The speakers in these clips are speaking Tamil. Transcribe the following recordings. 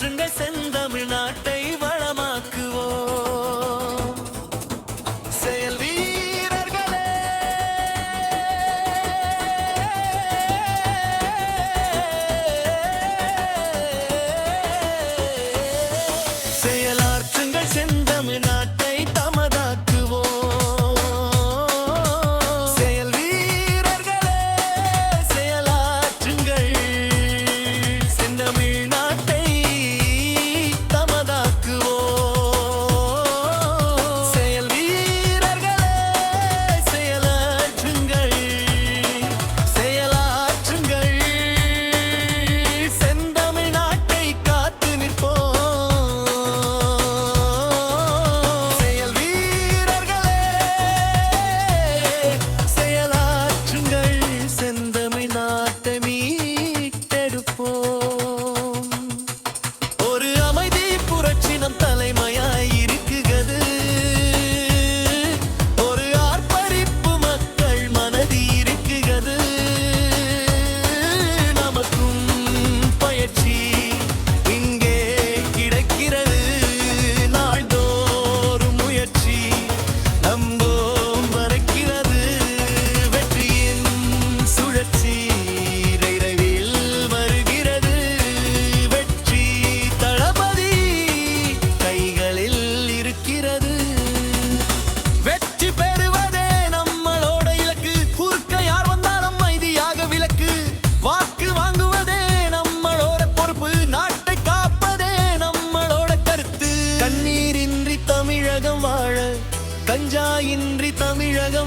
Trên.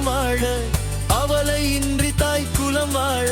வாழ அவலை இன்றி தாய் குலம் வாழ.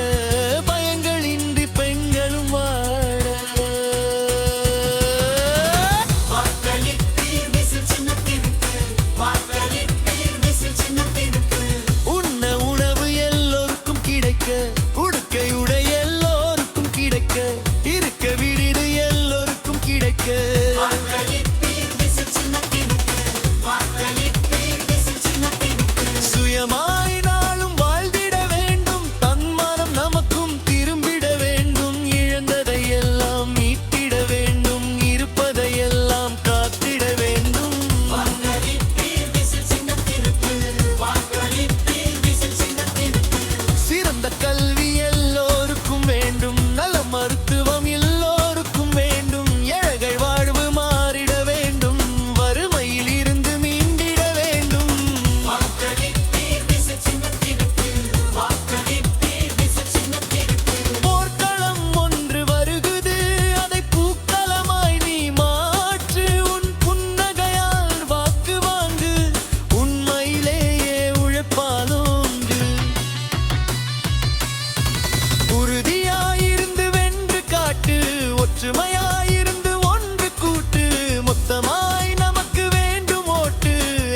உறுதியாயிருந்து வென்று காட்டு ஒற்றுமையாயிருந்து ஒன்று கூட்டு மொத்தமாய் நமக்கு வேண்டும் ஓட்டு.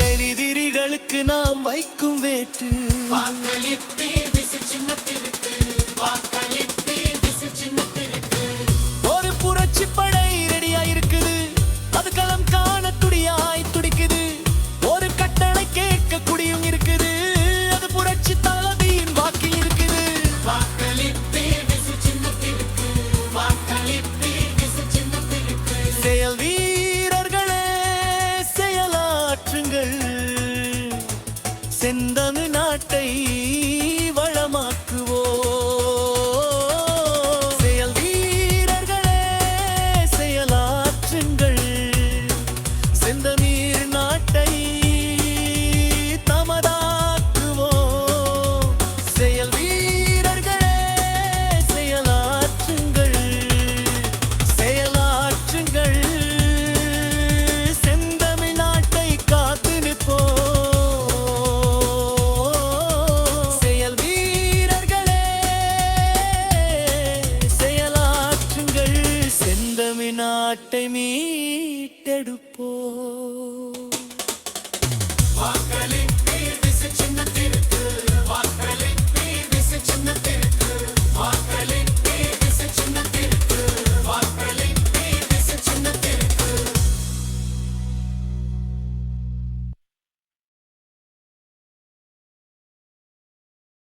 எரிதிரிகளுக்கு நாம் வைக்கும் வேட்டு சின்னத்திற்கு செந்தமிழ் நாட்டை மீட்டெடுப்போ